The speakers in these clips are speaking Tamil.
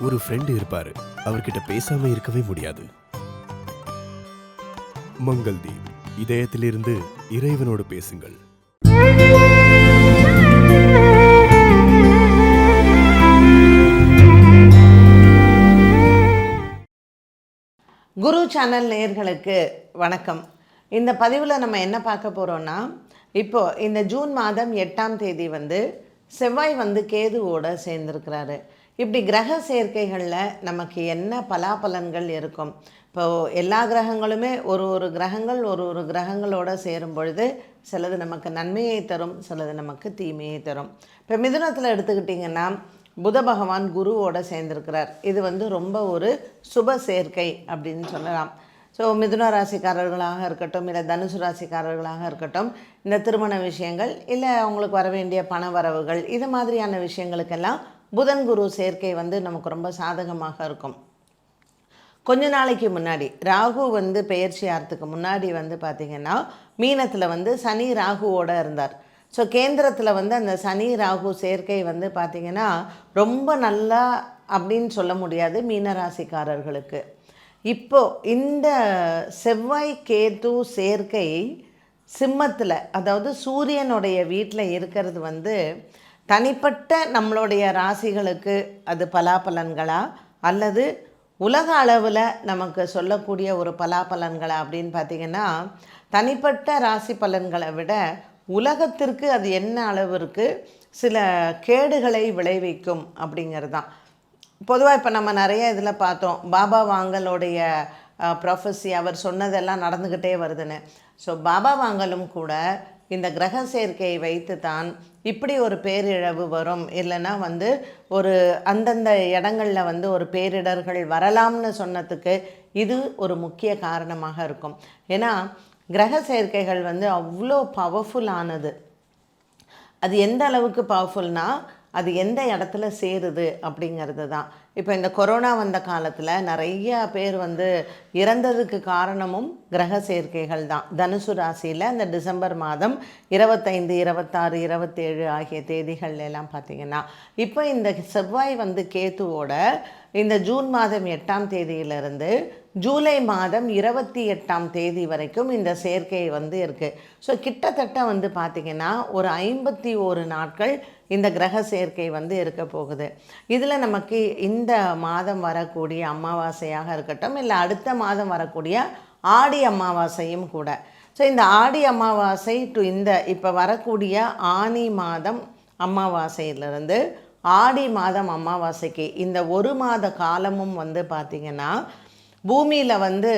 ஒரு ஃப்ரெண்டு இருப்பாரு. அவர்கிட்ட பேசாம இருக்கவே முடியாது. மங்கள்தீப் இதயத்திலிருந்து இறைவனோடு பேசுங்கள். குரு சேனல் நேர்களுக்கு வணக்கம். இந்த பதிவில் நம்ம என்ன பார்க்க போகிறோன்னா இப்போ இந்த ஜூன் மாதம் எட்டாம் தேதி வந்து செவ்வாய் வந்து கேதுவோட சேர்ந்துருக்கிறாரு. இப்படி கிரக சேர்க்கைகளில் நமக்கு என்ன பலாபலன்கள் இருக்கும்? இப்போ எல்லா கிரகங்களுமே ஒரு ஒரு கிரகங்கள் ஒரு ஒரு கிரகங்களோடு சேரும் பொழுது சிலது நமக்கு நன்மையை தரும் சிலது நமக்கு தீமையை தரும். இப்போ மிதுனத்தில் எடுத்துக்கிட்டிங்கன்னா புத பகவான் குருவோட சேர்ந்திருக்கிறார். இது வந்து ரொம்ப ஒரு சுப சேர்க்கை அப்படின்னு சொல்லலாம். ஸோ மிதுன ராசிக்காரர்களாக இருக்கட்டும் இல்லை தனுசு ராசிக்காரர்களாக இருக்கட்டும் இந்த திருமண விஷயங்கள் இல்லை அவங்களுக்கு வர வேண்டிய பண வரவுகள் இது மாதிரியான விஷயங்களுக்கெல்லாம் புதன் குரு சேர்க்கை வந்து நமக்கு ரொம்ப சாதகமாக இருக்கும். கொஞ்ச நாளைக்கு முன்னாடி ராகு வந்து பெயர்ச்சி ஆகிறதுக்கு முன்னாடி வந்து பார்த்திங்கன்னா மீனத்தில் வந்து சனி ராகுவோட இருந்தார். ஸோ கேந்திரத்தில் வந்து அந்த சனி ராகு சேர்க்கை வந்து பார்த்திங்கன்னா ரொம்ப நல்லா அப்படின்னு சொல்ல முடியாது மீனராசிக்காரர்களுக்கு. இப்போது இந்த செவ்வாய் கேது சேர்க்கை சிம்மத்தில் அதாவது சூரியனுடைய வீட்டில் இருக்கிறது வந்து தனிப்பட்ட நம்மளுடைய ராசிகளுக்கு அது பலாபலன்களா? அல்லது உலக அளவில் நமக்கு சொல்லக்கூடிய ஒரு பலாபலன்களா அப்படின்னு பார்த்திங்கன்னா தனிப்பட்ட ராசி பலன்களை விட உலகத்திற்கு அது என்ன அளவிற்கு சில கேடுகளை விளைவிக்கும் அப்படிங்கிறது தான் பொதுவாக இப்போ நம்ம நிறைய இதில் பார்த்தோம். பாபா வாங்கலுடைய ப்ரொஃபஸி அவர் சொன்னதெல்லாம் நடந்துக்கிட்டே வருதுன்னு. ஸோ பாபா வாங்கலும் கூட இந்த கிரக சேர்க்கையை வைத்து தான் இப்படி ஒரு பேரிழவு வரும். இல்லைன்னா வந்து ஒரு அந்தந்த இடங்களில் வந்து ஒரு பேரிடர்கள் வரலாம்னு சொன்னதுக்கு இது ஒரு முக்கிய காரணமாக இருக்கும். ஏன்னா கிரக சேர்க்கைகள் வந்து அவ்வளோ பவர்ஃபுல்லானது அது எந்த அளவுக்கு பவர்ஃபுல்னால் அது எந்த இடத்துல சேருது அப்படிங்கிறது தான். இப்போ இந்த கொரோனா வந்த காலத்தில் நிறைய பேர் வந்து இறந்ததுக்கு காரணமும் கிரக சேர்க்கைகள் தான். தனுசு ராசியில் அந்த டிசம்பர் மாதம் இருபத்தைந்து இருபத்தாறு இருபத்தேழு ஆகிய தேதிகள் எல்லாம் பார்த்திங்கன்னா இப்போ இந்த செவ்வாய் வந்து கேத்துவோட இந்த ஜூன் மாதம் எட்டாம் தேதியிலிருந்து ஜூலை மாதம் இருபத்தி எட்டாம் தேதி வரைக்கும் இந்த சேர்க்கை வந்து இருக்குது ஸோ கிட்டத்தட்ட வந்து பார்த்திங்கன்னா ஒரு ஐம்பத்தி ஓரு நாட்கள் இந்த கிரக சேர்க்கை வந்து இருக்க போகுது. இதில் நமக்கு இந்த மாதம் வரக்கூடிய அமாவாசையாக இருக்கட்டும் இல்லை அடுத்த மாதம் வரக்கூடிய ஆடி அமாவாசையும் கூட. ஸோ இந்த ஆடி அமாவாசை டு இந்த இப்போ வரக்கூடிய ஆனி மாதம் அமாவாசையிலிருந்து ஆடி மாதம் அமாவாசைக்கு இந்த ஒரு மாத காலமும் வந்து பார்த்திங்கன்னா பூமியில் வந்து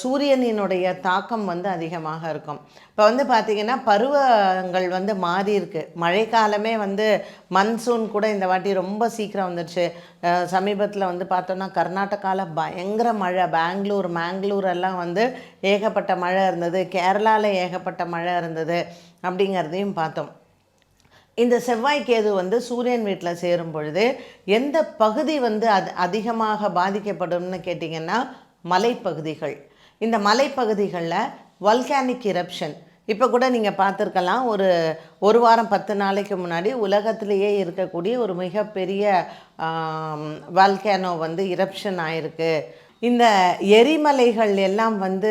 சூரியனினுடைய தாக்கம் வந்து அதிகமாக இருக்கும். இப்போ வந்து பார்த்திங்கன்னா பருவங்கள் வந்து மாறி இருக்கு. மழைக்காலமே வந்து மன்சூன் கூட இந்த வாட்டி ரொம்ப சீக்கிரம் வந்துடுச்சு சமீபத்தில் வந்து பார்த்தோன்னா கர்நாடகாவில் பயங்கர மழை. பெங்களூர் மேங்களூர் எல்லாம் வந்து ஏகப்பட்ட மழை இருந்தது. கேரளாவில் ஏகப்பட்ட மழை இருந்தது அப்படிங்கிறதையும் பார்த்தோம். இந்த செவ்வாய் கேது வந்து சூரியன் வீட்டில் சேரும் பொழுது எந்த பகுதி வந்து அது அதிகமாக பாதிக்கப்படும்னு கேட்டிங்கன்னா மலைப்பகுதிகள். இந்த மலைப்பகுதிகளில் வல்கானிக் இரப்ஷன் இப்போ கூட நீங்கள் பார்த்துருக்கலாம் ஒரு ஒரு வாரம் பத்து நாளைக்கு முன்னாடி உலகத்திலேயே இருக்கக்கூடிய ஒரு மிகப்பெரிய வால்கேனோ வந்து இரப்ஷன் ஆயிருக்கு. இந்த எரிமலைகள் எல்லாம் வந்து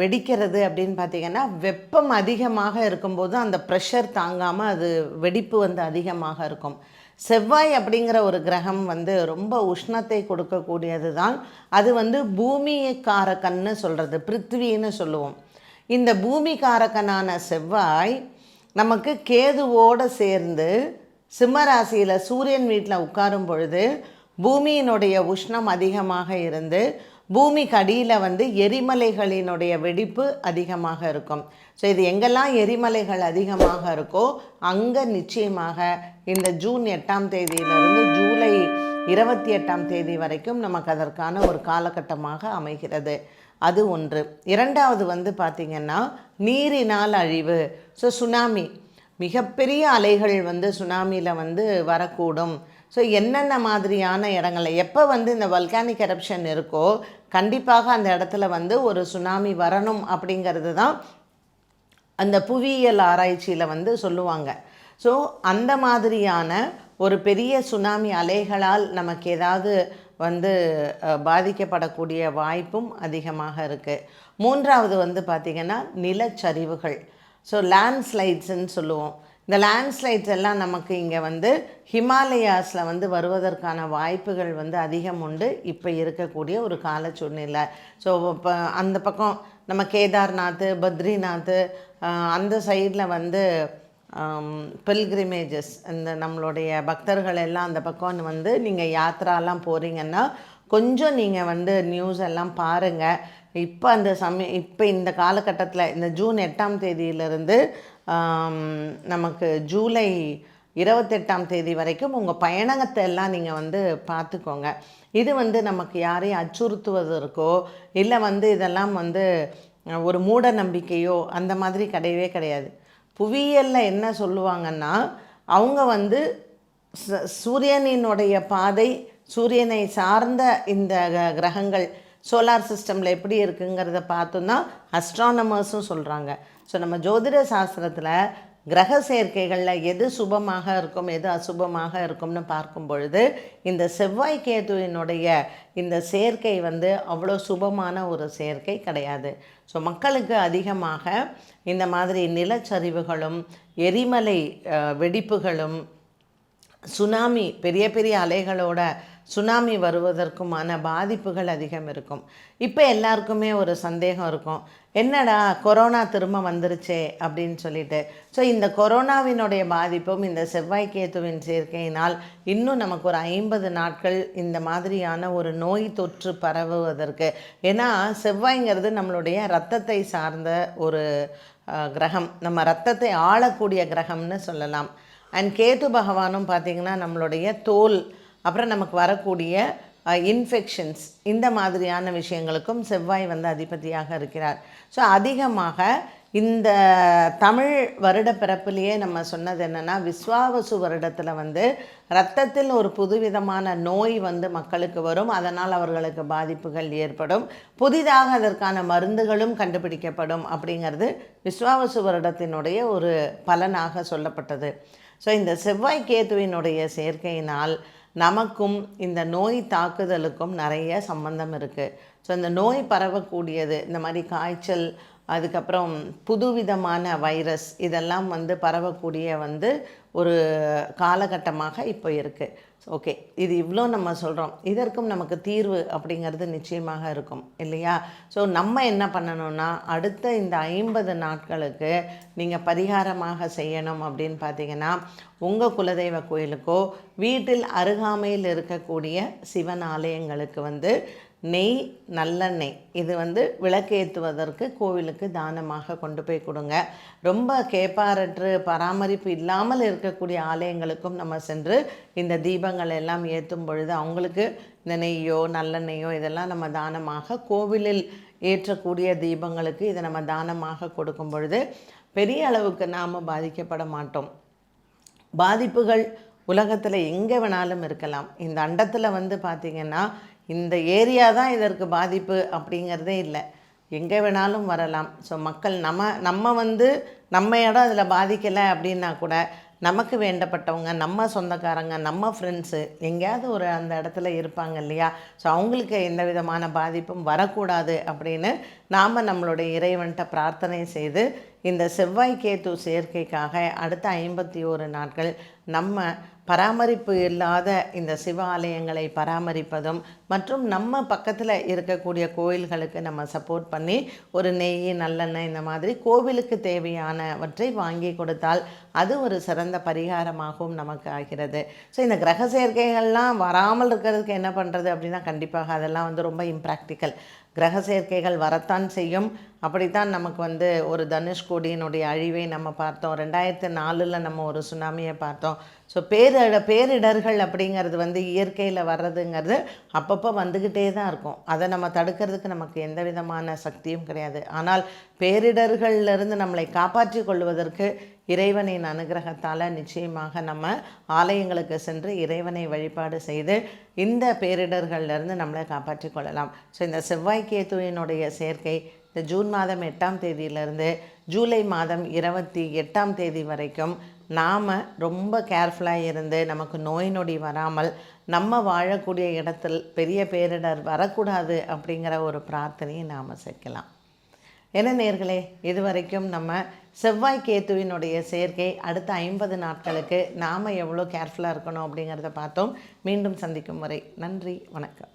வெடிக்கிறது அப்படின்னு பார்த்தீங்கன்னா வெப்பம் அதிகமாக இருக்கும்போது அந்த ப்ரெஷர் தாங்காமல் அது வெடிப்பு வந்து அதிகமாக இருக்கும். செவ்வாய் அப்படிங்கிற ஒரு கிரகம் வந்து ரொம்ப உஷ்ணத்தை கொடுக்கக்கூடியது தான் அது வந்து பூமிக்காரக்கன்னு சொல்கிறது பிருத்வின்னு சொல்லுவோம். இந்த பூமிக்காரக்கனான செவ்வாய் நமக்கு கேதுவோடு சேர்ந்து சிம்மராசியில் சூரியன் வீட்டில் உட்காரும் பொழுது பூமியினுடைய உஷ்ணம் அதிகமாக இருந்து பூமிக்கு அடியில் வந்து எரிமலைகளினுடைய வெடிப்பு அதிகமாக இருக்கும். ஸோ இது எங்கெல்லாம் எரிமலைகள் அதிகமாக இருக்கோ அங்கே நிச்சயமாக இந்த ஜூன் எட்டாம் தேதியிலிருந்து ஜூலை இருபத்தி எட்டாம் தேதி வரைக்கும் நமக்கு அதற்கான ஒரு காலகட்டமாக அமைகிறது. அது ஒன்று. இரண்டாவது வந்து பார்த்திங்கன்னா நீரினால் அழிவு. So tsunami. மிகப்பெரிய அலைகள் வந்து சுனாமியில் வந்து வரக்கூடும். ஸோ என்னென்ன மாதிரியான இடங்கள்ல எப்போ வந்து இந்த வல்கானிக் எரப்ஷன் இருக்கோ கண்டிப்பாக அந்த இடத்துல வந்து ஒரு சுனாமி வரணும் அப்படிங்கிறது தான் அந்த புவியியல் ஆராய்ச்சியில் வந்து சொல்லுவாங்க. ஸோ அந்த மாதிரியான ஒரு பெரிய சுனாமி அலைகளால் நமக்கு ஏதாவது வந்து பாதிக்கப்படக்கூடிய வாய்ப்பும் அதிகமாக இருக்குது மூன்றாவது வந்து பார்த்திங்கன்னா நிலச்சரிவுகள். ஸோ லேண்ட்ஸ்லைட்ஸுன்னு சொல்லுவோம். இந்த லேண்ட்ஸ்லைட்ஸ் எல்லாம் நமக்கு இங்கே வந்து ஹிமாலயாஸில் வந்து வருவதற்கான வாய்ப்புகள் வந்து அதிகம் உண்டு. இப்போ இருக்கக்கூடிய ஒரு கால சூழ்நிலை ஸோ இப்போ அந்த பக்கம் நம்ம கேதார்நாத் பத்ரிநாத் அந்த சைடில் வந்து பில்கிரிமேஜஸ் இந்த நம்மளுடைய பக்தர்கள் எல்லாம் அந்த பக்கம் வந்து நீங்கள் யாத்ராலாம் போகிறீங்கன்னா கொஞ்சம் நீங்கள் வந்து நியூஸ் எல்லாம் பாருங்கள் இப்போ அந்த சமய இப்போ இந்த காலகட்டத்தில் இந்த ஜூன் எட்டாம் தேதியிலிருந்து நமக்கு ஜூலை இருபத்தெட்டாம் தேதி வரைக்கும் உங்கள் பயணத்தை எல்லாம் நீங்கள் வந்து பார்த்துக்கோங்க. இது வந்து நமக்கு யாரையும் அச்சுறுத்துவதற்கோ இல்லை வந்து இதெல்லாம் வந்து ஒரு மூட நம்பிக்கையோ அந்த மாதிரி கிடையவே கிடையாது. புவியியலில் என்ன சொல்லுவாங்கன்னா அவங்க வந்து ச- சூரியனினுடைய பாதை சூரியனை சார்ந்த இந்த க- கிரகங்கள் சோலார் சிஸ்டமில் எப்படி இருக்குங்கிறத பார்த்தோன்னா அஸ்ட்ரானமர்ஸும் சொல்கிறாங்க ஸோ நம்ம ஜோதிட சாஸ்திரத்தில் கிரக சேர்க்கைகளில் எது சுபமாக இருக்கும் எது அசுபமாக இருக்கும்னு பார்க்கும் பொழுது இந்த செவ்வாய் கேதுவினுடைய இந்த சேர்க்கை வந்து அவ்வளோ சுபமான ஒரு சேர்க்கை கிடையாது. ஸோ மக்களுக்கு அதிகமாக இந்த மாதிரி நிலச்சரிவுகளும் எரிமலை வெடிப்புகளும் சுனாமி பெரிய பெரிய அலைகளோட சுனாமி வருவதற்குமான பாதிப்புகள் அதிகம் இருக்கும். இப்போ எல்லாருக்குமே ஒரு சந்தேகம் இருக்கும். என்னடா கொரோனா திரும்ப வந்துருச்சே அப்படின்னு சொல்லிட்டு. ஸோ இந்த கொரோனாவினுடைய பாதிப்பும் இந்த செவ்வாய் கேத்துவின் சேர்க்கையினால் இன்னும் நமக்கு ஒரு ஐம்பது நாட்கள் இந்த மாதிரியான ஒரு நோய் தொற்று பரவுவதற்கு. ஏன்னா செவ்வாய்ங்கிறது நம்மளுடைய ரத்தத்தை சார்ந்த ஒரு கிரகம். நம்ம ரத்தத்தை ஆளக்கூடிய கிரகம்னு சொல்லலாம். அண்ட் கேது பகவானும் பார்த்திங்கன்னா நம்மளுடைய தோல் அப்புறம் நமக்கு வரக்கூடிய இன்ஃபெக்ஷன்ஸ் இந்த மாதிரியான விஷயங்களுக்கும் செவ்வாய் வந்து அதிபதியாக இருக்கிறார். ஸோ அதிகமாக இந்த தமிழ் வருட பிறப்பிலேயே நம்ம சொன்னது என்னென்னா விஸ்வாவசு வருடத்தில் வந்து ரத்தத்தில் ஒரு புதுவிதமான நோய் வந்து மக்களுக்கு வரும். அதனால் அவர்களுக்கு பாதிப்புகள் ஏற்படும். புதிதாக அதற்கான மருந்துகளும் கண்டுபிடிக்கப்படும் அப்படிங்கிறது விஸ்வாவசு வருடத்தினுடைய ஒரு பலனாக சொல்லப்பட்டது. ஸோ இந்த செவ்வாய் கேதுவினுடைய சேர்க்கையினால் நமக்கும் இந்த நோய் தாக்குதலுக்கும் நிறைய சம்பந்தம் இருக்குது ஸோ இந்த நோய் பரவக்கூடியது இந்த மாதிரி காய்ச்சல் அதுக்கப்புறம் புதுவிதமான வைரஸ் இதெல்லாம் வந்து பரவக்கூடிய வந்து ஒரு காலகட்டமாக இப்போ இருக்குது ஓகே இது இவ்வளோ நம்ம சொல்கிறோம் இதற்கும் நமக்கு தீர்வு அப்படிங்கிறது நிச்சயமாக இருக்கும் இல்லையா? ஸோ நம்ம என்ன பண்ணணும்னா அடுத்த இந்த ஐம்பது நாட்களுக்கு நீங்கள் பரிகாரமாக செய்யணும் அப்படின்னு பார்த்தீங்கன்னா உங்கள் குலதெய்வ கோயிலுக்கோ வீட்டில் அருகாமையில் இருக்கக்கூடிய சிவன் ஆலயங்களுக்கு வந்து நெய் நல்லெண்ணெய். இது வந்து விளக்கேற்றுவதற்கு கோவிலுக்கு தானமாக கொண்டு போய் கொடுங்க. ரொம்ப கேப்பாரற்று பராமரிப்பு இல்லாமல் இருக்கக்கூடிய ஆலயங்களுக்கும் நம்ம சென்று இந்த தீபங்கள் எல்லாம் ஏற்றும் பொழுது அவங்களுக்கு இந்த நெய்யோ நல்லெண்ணெய்யோ இதெல்லாம் நம்ம தானமாக கோவிலில் ஏற்றக்கூடிய தீபங்களுக்கு இதை நம்ம தானமாக கொடுக்கும் பொழுது பெரிய அளவுக்கு நாம் பாதிக்கப்பட மாட்டோம். பாதிப்புகள் உலகத்தில் எங்கே வேணாலும் இருக்கலாம். இந்த அண்டத்தில் வந்து பார்த்திங்கன்னா இந்த ஏரியா தான் இதற்கு பாதிப்பு அப்படிங்கிறதே இல்லை. எங்கே வேணாலும் வரலாம். ஸோ மக்கள் நம்ம நம்ம வந்து நம்ம இடம் அதில் பாதிக்கலை அப்படின்னா கூட நமக்கு வேண்டப்பட்டவங்க நம்ம சொந்தக்காரங்க நம்ம ஃப்ரெண்ட்ஸு எங்கேயாவது ஒரு அந்த இடத்துல இருப்பாங்க இல்லையா? ஸோ அவங்களுக்கு எந்த விதமான பாதிப்பும் வரக்கூடாது அப்படின்னு நாம் நம்மளுடைய இறைவன்கிட்ட பிரார்த்தனை செய்து இந்த செவ்வாய் கேத்து சேர்க்கைக்காக அடுத்த ஐம்பத்தி ஓரு நாட்கள் நம்ம பராமரிப்பு இல்லாத இந்த சிவாலயங்களை பராமரிப்பதும் மற்றும் நம்ம பக்கத்தில் இருக்கக்கூடிய கோயில்களுக்கு நம்ம சப்போர்ட் பண்ணி ஒரு நெய் நல்லெண்ணெய் இந்த மாதிரி கோவிலுக்கு தேவையானவற்றை வாங்கி கொடுத்தால் அது ஒரு சிறந்த பரிகாரமாகவும் நமக்கு ஆகிறது. ஸோ இந்த கிரக சேர்க்கைகள்லாம் வராமல் இருக்கிறதுக்கு என்ன பண்ணுறது அப்படின்னா கண்டிப்பாக அதெல்லாம் வந்து ரொம்ப இம்ப்ராக்டிக்கல் கிரக சேர்க்கைகள் வரத்தான் செய்யும். அப்படித்தான் நமக்கு வந்து ஒரு தனுஷ்கோடியினுடைய அழிவை நம்ம பார்த்தோம். ரெண்டாயிரத்து நாலில் நம்ம ஒரு சுனாமியை பார்த்தோம். ஸோ பேரிட பேரிடர்கள் அப்படிங்கிறது வந்து இயற்கையில் வர்றதுங்கிறது அப்பப்போ வந்துக்கிட்டே தான் இருக்கும். அதை நம்ம தடுக்கிறதுக்கு நமக்கு எந்த விதமான சக்தியும் கிடையாது. ஆனால் பேரிடர்கள்லேருந்து நம்மளை காப்பாற்றி கொள்வதற்கு இறைவனின் அனுகிரகத்தால் நிச்சயமாக நம்ம ஆலயங்களுக்கு சென்று இறைவனை வழிபாடு செய்து இந்த பேரிடர்கள்லேருந்து நம்மளை காப்பாற்றி கொள்ளலாம். ஸோ இந்த செவ்வாய் கேத்துவினுடைய சேர்க்கை இந்த ஜூன் மாதம் எட்டாம் தேதியிலிருந்து ஜூலை மாதம் இருபத்தி எட்டாம் தேதி வரைக்கும் நாம் ரொம்ப கேர்ஃபுல்லாக இருந்து நமக்கு நோய் நொடி வராமல் நம்ம வாழக்கூடிய இடத்தில் பெரிய பேரிடர் வரக்கூடாது அப்படிங்கிற ஒரு பிரார்த்தனையை நாம் சேர்க்கலாம் என்ன நேர்களே இதுவரைக்கும் நம்ம செவ்வாய் கேத்துவினுடைய சேர்க்கை அடுத்த ஐம்பது நாட்களுக்கு நாம் எவ்வளோ கேர்ஃபுல்லாக இருக்கணும் அப்படிங்கிறத பார்த்தோம். மீண்டும் சந்திக்கும் வரை நன்றி வணக்கம்.